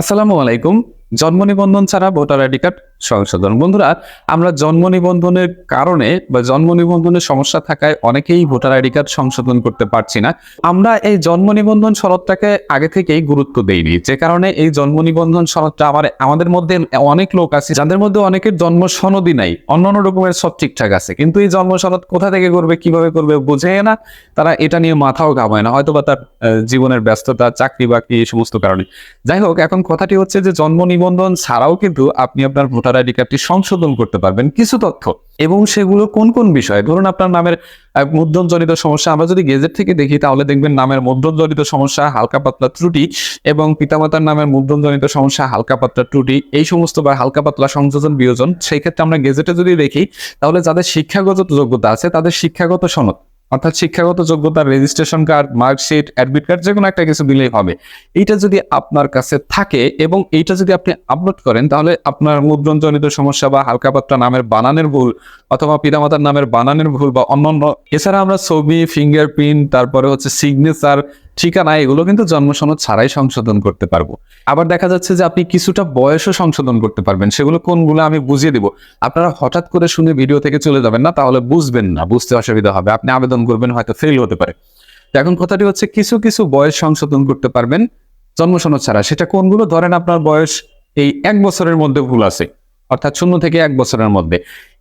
আসসালামু আলাইকুম। জন্ম নিবন্ধন ছাড়া ভোটার আইডি কার্ড সংশোধন। বন্ধুরা, আমরা জন্ম নিবন্ধনের কারণে বা জন্ম নিবন্ধনের সমস্যা থাকায় অনেকেই ভোটার আইডি কার্ড সংশোধন করতে পারছি না। আমরা এই জন্ম নিবন্ধন শরৎটাকে আগে থেকেই গুরুত্ব দেইনি। যে কারণে এই জন্ম নিবন্ধন শরৎটা আমার, আমাদের মধ্যে অনেক লোক আছে, যাদের মধ্যে অনেকের জন্ম সনদই নাই অন্যান্য রকমের সব ঠিকঠাক আছে। কিন্তু এই জন্ম সনদ কোথা থেকে করবে, কীভাবে করবে বোঝে না, তারা এটা নিয়ে মাথাও ঘামায় না হয়তো বা তার জীবনের ব্যস্ততা চাকরি বাকরি এই সমস্ত কারণে। যাই হোক, এখন কথাটি হচ্ছে যে জন্ম নিবন্ধন ছাড়াও কিন্তু আপনি আপনার ভোটার আইডি কার্ডটি সংশোধন করতে পারবেন কিছু তথ্য। এবং সেগুলো কোন কোন বিষয়? ধরুন আপনার নামের মুদ্রণজনিত সমস্যা, আমরা যদি গেজেট থেকে দেখি তাহলে দেখবেন নামের মুদ্রণজনিত সমস্যা, হালকা পাতলা ত্রুটি এবং পিতামাতার নামের মুদ্রণজনিত সমস্যা, হালকা পাতলা ত্রুটি, এই সমস্ত বা হালকা পাতলা সংযোজন বিয়োজন, সেই ক্ষেত্রে আমরা গেজেটে যদি দেখি তাহলে যাদের শিক্ষাগত যোগ্যতা আছে তাদের শিক্ষাগত সনদ অর্থাৎ শিক্ষাগত যোগ্যতা registration card marksheet admit card যে কোনো একটা কিছু দিলেই হবে। এইটা যদি আপনার কাছে থাকে এবং এইটা যদি আপনি আপলোড করেন, তাহলে আপনার মুদ্রণজনিত সমস্যা বা হালকা পাত্রা নামের বানানের ভুল অথবা পিতামাতার নামের বানানের ভুল বা অন্যান্য এছাড়া আমরা ছবি ফিঙ্গারপ্রিন্ট তারপরে হচ্ছে সিগনেচার ঠিকানা, এগুলো কিন্তু জন্ম সনদ ছাড়াই সংশোধন করতে পারব। আবার দেখা যাচ্ছে যে আপনি কিছুটা বয়সও সংশোধন করতে পারবেন, সেগুলো কোনগুলো আমি বুঝিয়ে দিব। আপনারা হঠাৎ করে শুনে ভিডিও থেকে চলে যাবেন না, তাহলে বুঝবেন না, বুঝতে অসুবিধা হবে। আপনি আবেদন করবেন, হয়তো ফেল হতে পারে। এখন কথাটি হচ্ছে, কিছু কিছু বয়স সংশোধন করতে পারবেন জন্ম সনদ ছাড়া। সেটা কোনগুলো? ধরেন আপনার বয়স এই এক বছরের মধ্যে ভুল আছে, অর্থাৎ শূন্য থেকে এক বছরের মধ্যে।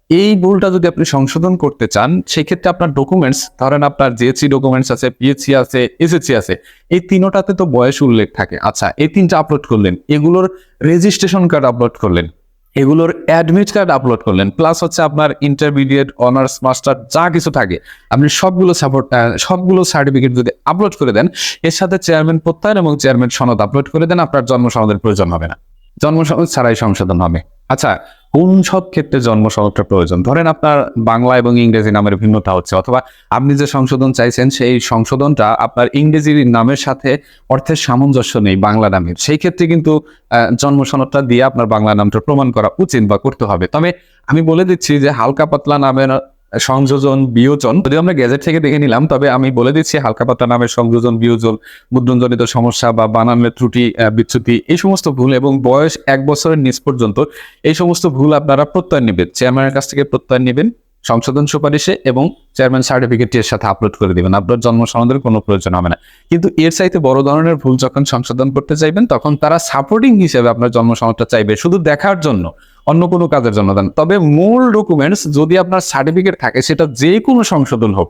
এই ভুলটা যদি আপনি সংশোধন করতে চান, সেক্ষেত্রে আপনার ডকুমেন্টস ধরেন আপনার জিএসসি ডকুমেন্টস আছে পিএসসি আছে এসএসসি আছে, এই তিনোটাতে তো বয়স উল্লেখ থাকে। আচ্ছা এই তিনটা আপলোড করলেন, এগুলোর রেজিস্ট্রেশন কার্ড আপলোড করলেন, এগুলোর অ্যাডমিট কার্ড আপলোড করলেন প্লাস হচ্ছে আপনার ইন্টারমিডিয়েট অনার্স মাস্টার যা কিছু থাকে, আপনি সবগুলো সাপোর্ট সবগুলো সার্টিফিকেট যদি আপলোড করে দেন, এর সাথে চেয়ারম্যান প্রত্যয়ন এবং চেয়ারম্যান সনদ আপলোড করে দেন, আপনার জন্ম সনদের প্রয়োজন হবে না। জন্ম সনদ ছাড়াই সংশোধন হবে। আচ্ছা কোন সব ক্ষেত্রে জন্ম সনদটা প্রয়োজন? ধরেন আপনার বাংলা এবং ইংরেজি নামের ভিন্নতা হচ্ছে, অথবা আপনি যে সংশোধন চাইছেন, সেই সংশোধনটা আপনার ইংরেজির নামের সাথে অর্থের সামঞ্জস্য নেই বাংলা নামের। সেই ক্ষেত্রে কিন্তু জন্ম সনদটা দিয়ে আপনার বাংলা নামটা প্রমাণ করা উচিত বা করতে হবে। তবে আমি বলে দিচ্ছি যে হালকা পাতলা নামের সংযোজন বিয়োজন। যদি আমরা গ্যাজেট থেকে দেখে নিলাম, তবে আমি বলে দিচ্ছি, হালকা পাতলা নামের সংযোজন বিয়োজন, মুদ্রণজনিত সমস্যা বা বানানের ত্রুটি বিচ্যুতি, এই সমস্ত ভুল এবং বয়স এক বছরের নিচ পর্যন্ত, এই সমস্ত ভুল আপনারা প্রত্যয় নেবেন। চেয়ারম্যানের কাছ থেকে প্রত্যয় নেবেন। সংশোধন সুপারিশে এবং চেয়ারম্যান সার্টিফিকেটটি এর সাথে আপলোড করে দিবেন। আপনার জন্ম সনদের কোনো প্রয়োজন হবে না। কিন্তু এর চাইতে বড় ধরনের ভুল যখন সংশোধন করতে চাইবেন, তখন তারা সাপোর্টিং হিসেবে আপনার জন্ম সনদটা চাইবে, শুধু দেখার জন্য, অন্য কোনো কাজের জন্য দেন। তবে মূল ডকুমেন্টস যদি আপনার সার্টিফিকেট থাকে, সেটা যে কোনো সংশোধন হোক,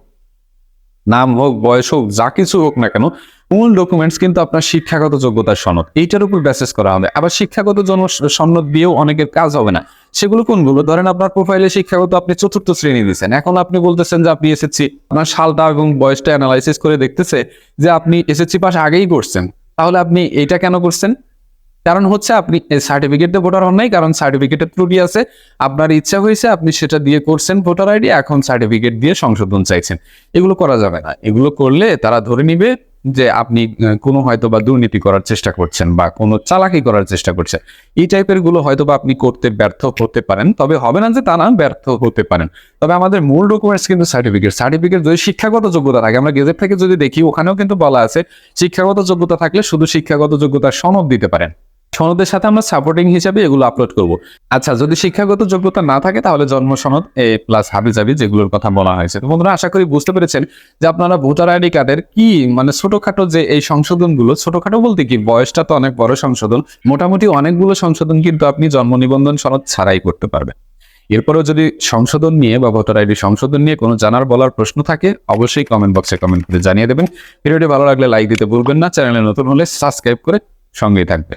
নাম হোক, বয়স হোক, যা কিছু হোক না কেন, মূল ডকুমেন্টস কিন্তু আপনার শিক্ষাগত যোগ্যতার সনদ। এইটার উপর ব্যাসেস করা হবে। আবার শিক্ষাগত জন্ম সনদ দিয়েও অনেকের কাজ হবে না। সেগুলো কোনগুলো? ধরেন আপনার প্রোফাইলে শিক্ষাগত আপনি চতুর্থ শ্রেণি দিচ্ছেন এখন আপনি বলতেছেন যে আপনি এসেছি আপনার সালটা এবং বয়সটা অ্যানালাইসিস করে দেখতেছে যে আপনি এসএসসি পাস আগেই করছেন। তাহলে আপনি এইটা কেন করছেন? কারণ হচ্ছে আপনি সার্টিফিকেট সার্টিফিকেটে ভোটার হন নাই, কারণ সার্টিফিকেটের ত্রুটি আছে। আপনার ইচ্ছা হয়েছে আপনি সেটা দিয়ে করছেন ভোটার আইডি এখন সার্টিফিকেট দিয়ে সংশোধন চাইছেন। এগুলো করা যাবে না। এগুলো করলে তারা ধরে নিবে যে আপনি কোনো হয়তো বা দুর্নীতি করার চেষ্টা করছেন বা কোনো চালাকি করার চেষ্টা করছেন, এই টাইপেরগুলো হয়তো বা আপনি করতে ব্যর্থ হতে পারেন। তবে হবে না যে তা না, ব্যর্থ হতে পারেন। তবে আমাদের মূল ডকুমেন্টস কিন্তু সার্টিফিকেট সার্টিফিকেট যদি শিক্ষাগত যোগ্যতা থাকে, আমরা গেজেট থেকে যদি দেখি, ওখানেও কিন্তু বলা আছে, শিক্ষাগত যোগ্যতা থাকলে শুধু শিক্ষাগত যোগ্যতা সনদ দিতে পারেন। সনদের সাথে আমরা সাপোর্টিং হিসাবে এগুলো আপলোড করব। আচ্ছা যদি শিক্ষাগত যোগ্যতা না থাকে, তাহলে জন্ম সনদ এ প্লাস হাবিজাবি যেগুলোর কথা বলা হয়েছে। বন্ধুরা, আশা করি বুঝতে পেরেছেন যে আপনারা ভোটার আইডি কার্ডের কি মানে ছোটখাটো যে এই সংশোধনগুলো, ছোটখাটো বলতে কি, বয়সটা তো অনেক বড় সংশোধন, মোটামুটি অনেকগুলো সংশোধন কিন্তু আপনি জন্ম নিবন্ধন সনদ ছাড়াই করতে পারবেন। এরপরেও যদি সংশোধন নিয়ে বা ভোটার আইডি সংশোধন নিয়ে কোনো জানার বলার প্রশ্ন থাকে, অবশ্যই কমেন্ট বক্সে কমেন্ট করে জানিয়ে দেবেন। ভিডিওটি ভালো লাগলে লাইক দিতে ভুলবেন না, চ্যানেলে নতুন হলে সাবস্ক্রাইব করে সঙ্গেই থাকবে